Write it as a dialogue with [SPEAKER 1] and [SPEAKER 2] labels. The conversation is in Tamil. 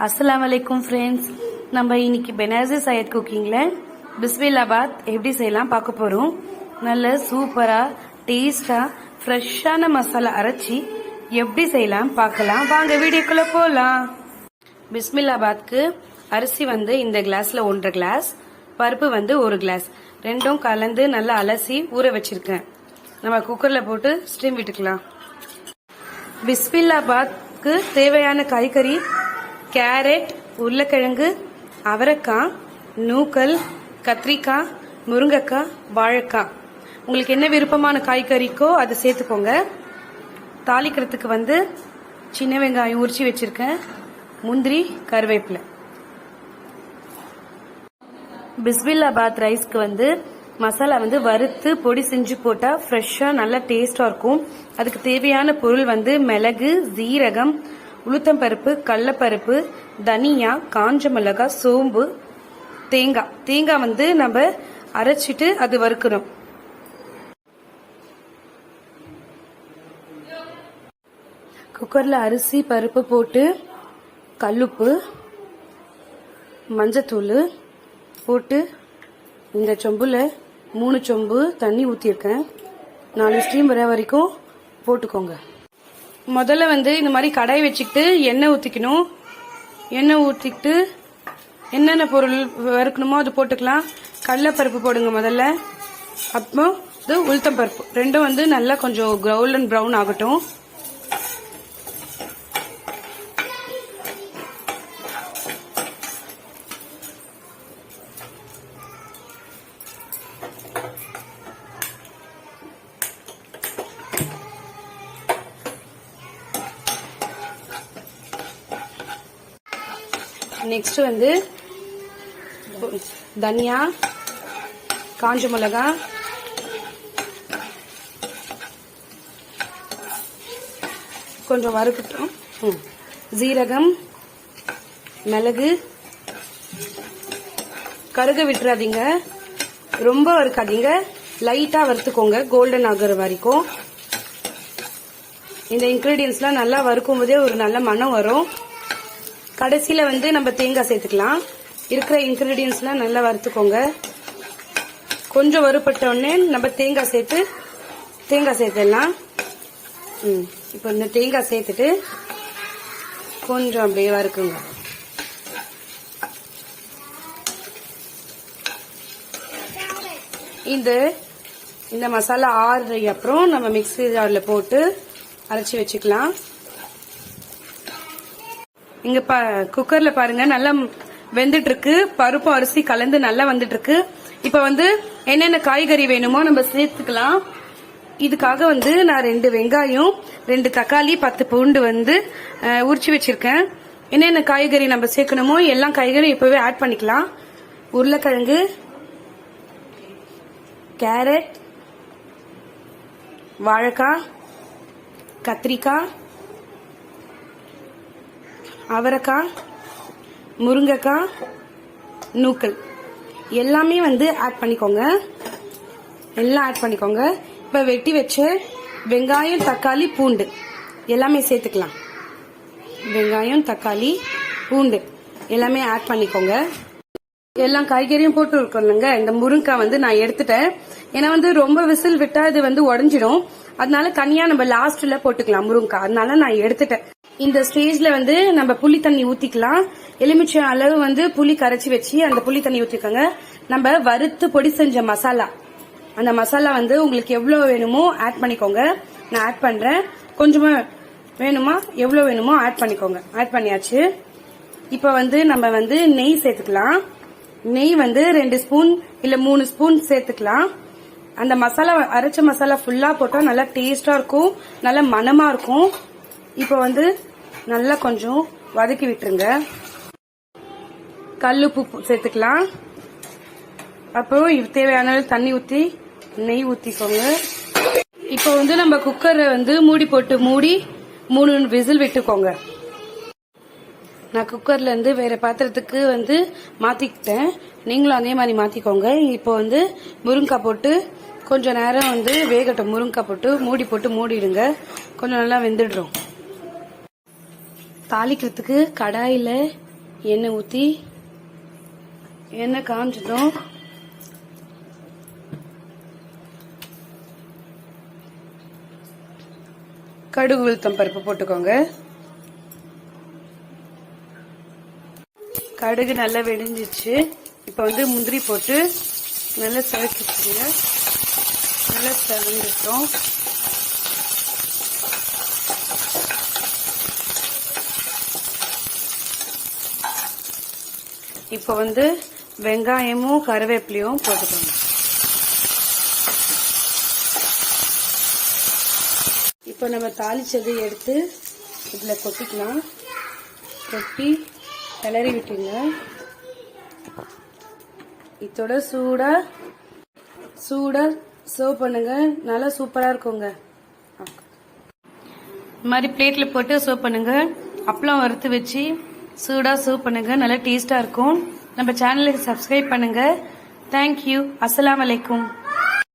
[SPEAKER 1] அஸ்லாம் வலைக்கும் ஃப்ரெண்ட்ஸ் நம்ம இன்னைக்கு பெனாசி சையத் குக்கிங்கில் பிஸ்மில்லாபாத் எப்படி செய்யலாம் பார்க்க போகிறோம் நல்ல சூப்பராக டேஸ்டாக ஃப்ரெஷ்ஷான மசாலா அரைச்சி எப்படி செய்யலாம் பார்க்கலாம். வாங்க வீடியோக்குள்ளே போகலாம் பிஸ்மில்லாபாத்க்கு அரிசி வந்து இந்த கிளாஸில் ஒன்றரை கிளாஸ் பருப்பு வந்து ஒரு கிளாஸ் ரெண்டும் கலந்து நல்லா அலசி ஊற வச்சிருக்கேன். நம்ம குக்கரில் போட்டு ஸ்டீம் விட்டுக்கலாம். பிஸ்மில்லாபாத்க்கு தேவையான காய்கறி கேரட் உருளைக்கிழங்கு அவரைக்காய் நூக்கல் கத்திரிக்காய் முருங்கைக்காய் வாழைக்காய். உங்களுக்கு என்ன விருப்பமான காய்கறிக்கோ அதை சேர்த்துக்கோங்க. தாளிக்கிறதுக்கு வந்து சின்ன வெங்காயம் உரிச்சு வச்சிருக்கேன். முந்திரி கருவேப்பிலை. பிஸ்மில்லாபாத் ரைஸ்க்கு வந்து மசாலா வந்து வறுத்து பொடி செஞ்சு போட்டால் ஃப்ரெஷ்ஷாக நல்லா டேஸ்டாக இருக்கும். அதுக்கு தேவையான பொருள் வந்து மிளகு ஜீரகம் உளுத்தம்பருப்பு கடலப்பருப்பு தனியா காஞ்ச மிளகாய் சோம்பு தேங்காய். தேங்காய் வந்து நம்ம அரைச்சிட்டு அது வறுக்கணும். குக்கர்ல அரிசி பருப்பு போட்டு கல்லுப்பு மஞ்சத்தூள் போட்டு இந்த சொம்புல மூணு சொம்பு தண்ணி ஊற்றிருக்கேன் நாலு ஸ்டீம் வர வரைக்கும் போட்டுக்கோங்க. முதல்ல வந்து இந்த மாதிரி கடாய் வச்சுக்கிட்டு எண்ணெய் ஊற்றிக்கணும் எண்ணெய் ஊற்றிக்கிட்டு என்னென்ன பொருள் வறுக்கணுமோ அது போட்டுக்கலாம். கடலைப்பருப்பு போடுங்க முதல்ல. அப்புறம் இது உளுத்தம் பருப்பு. ரெண்டும் வந்து நல்லா கொஞ்சம் கோல்டன் ப்ரௌன் ஆகட்டும். நெக்ஸ்ட் வந்து தனியா காஞ்ச மிளகா கொஞ்சம் வறுக்கட்டும். ம். ஜீரகம் மிளகு. கருக விட்டுறாதீங்க. ரொம்ப வறுக்காதீங்க. லைட்டா வறுத்துக்கோங்க கோல்டன் ஆகுற வரைக்கும். இந்த இன்கிரீடியன்ஸ்லாம் நல்லா வறுக்கும் போதே ஒரு நல்ல மனம் வரும். கடைசியில் வந்து நம்ம தேங்காய் சேர்த்துக்கலாம். இருக்கிற இன்க்ரீடியன்ஸ்லாம் நல்லா வறுத்துக்கோங்க. கொஞ்சம் வறுபட்டோடனே நம்ம தேங்காய் சேர்த்து தேங்காய் சேர்த்துடலாம். ம் இப்போ இந்த தேங்காய் சேர்த்துட்டு கொஞ்சம் அப்படியே வறுக்குங்க. இந்த இந்த மசாலா ஆறுற அப்புறம் நம்ம மிக்ஸி ஜாரில் போட்டு அரைச்சி வச்சுக்கலாம். இங்க பா குக்கர்ல பாருங்க நல்லா வெந்துட்டு இருக்கு பருப்பு அரிசி கலந்து நல்லா வந்துட்டு இருக்கு இப்ப வந்து என்னென்ன காய்கறி வேணுமோ நம்ம சேர்த்துக்கலாம். இதுக்காக வந்து நான் ரெண்டு வெங்காயம் ரெண்டு தக்காளி பத்து பூண்டு வந்து உரிச்சு வச்சிருக்கேன். என்னென்ன காய்கறி நம்ம சேர்க்கணுமோ எல்லா காய்கறியும் இப்பவே ஆட் பண்ணிக்கலாம். உருளைக்கிழங்கு கேரட் வாழைக்காய் கத்திரிக்காய் அவரைக்காய் முருங்கைக்காய் நூக்கல் எல்லாமே வந்து ஆட் பண்ணிக்கோங்க. எல்லாம் ஆட் பண்ணிக்கோங்க. இப்போ வெட்டி வச்ச வெங்காயம் தக்காளி பூண்டு. எல்லாமே சேர்த்துக்கலாம். வெங்காயம் தக்காளி பூண்டு. எல்லாமே ஆட் பண்ணிக்கோங்க. எல்லா காய்கறியும் போட்டு இருக்கோம்லங்க இந்த முருங்கைக்காய் வந்து நான் எடுத்துட்டேன். ஏன்னா வந்து ரொம்ப விசில் விட்டா இது வந்து உடஞ்சிடும். அதனால தனியா நம்ம லாஸ்ட்ல போட்டுக்கலாம் முருங்கைக்காய். அதனால நான் எடுத்துட்டேன். இந்த ஸ்டேஜ்ல வந்து நம்ம புளி தண்ணி ஊத்திக்கலாம். எலுமிச்சை அளவு வந்து புளி கரைச்சி வச்சு அந்த புளி தண்ணி ஊத்திக்கோங்க. நம்ம வறுத்து பொடி செஞ்ச மசாலா. அந்த மசாலா வந்து உங்களுக்கு எவ்வளவு வேணுமோ ஆட் பண்ணிக்கோங்க. நான் ஆட் பண்றேன். கொஞ்சமா வேணுமா? எவ்வளவு வேணுமோ ஆட் பண்ணிக்கோங்க. ஆட் பண்ணியாச்சு. இப்ப வந்து நம்ம வந்து நெய் சேர்த்துக்கலாம். நெய் வந்து ரெண்டு ஸ்பூன் இல்ல மூணு ஸ்பூன் சேர்த்துக்கலாம். அந்த மசாலா அரைச்ச மசாலா ஃபுல்லா போட்டா நல்லா டேஸ்டா இருக்கும். நல்ல மனமா இருக்கும். இப்ப வந்து நல்லா கொஞ்சம் வதக்கி விட்டுருங்க. கல் உப்பு சேர்த்துக்கலாம் அப்புறம் தேவையான தண்ணி ஊத்தி நெய் ஊத்திக்கோங்க. இப்போ வந்து நம்ம குக்கரை வந்து மூடி போட்டு மூடி மூணு விசில் விட்டுக்கோங்க. நான் குக்கர்ல இருந்து வேற பாத்திரத்துக்கு வந்து மாத்திக்கிட்டேன். நீங்களும் அதே மாதிரி மாத்திக்கோங்க. இப்போ வந்து முருங்கைக்காய் போட்டு கொஞ்சம் நேரம் வந்து வேகட்டும். முருங்கைக்காய் போட்டு மூடி போட்டு மூடிடுங்க. கொஞ்சம் நல்லா வெந்துடுறோம். தாளிக்கிறதுக்கு கடாயில் எண்ணெய் ஊற்றி எண்ணெய் காஞ்சதும் கடுகு உளுத்தம் பருப்பு போட்டுக்கோங்க. கடுகு நல்லா வெடிஞ்சிச்சு. இப்போ வந்து முந்திரி போட்டு நல்லா சிவக்கிச்சுங்க நல்லா சிவந்துட்டோம். இப்போ வந்து வெங்காயமும் கருவேப்பிலையும் போட்டுக்கோங்க. இப்போ நம்ம தாளிச்சதை எடுத்து இதில் கொட்டிக்கலாம். கொட்டி கிளறி விட்டுங்க. இதோட சூடா சூடா சர்வ் பண்ணுங்க. நல்லா சூப்பரா இருக்குங்க. இது மாதிரி பிளேட்ல போட்டு சர்வ் பண்ணுங்க. அப்பளம் வறுத்து வச்சு சூடாக சூப் பண்ணுங்க நல்லா டேஸ்ட்டாக இருக்கும். நம்ம சேனலுக்கு சப்ஸ்கிரைப் பண்ணுங்க. தேங்க்யூ அஸ்லாம் வலைக்கும்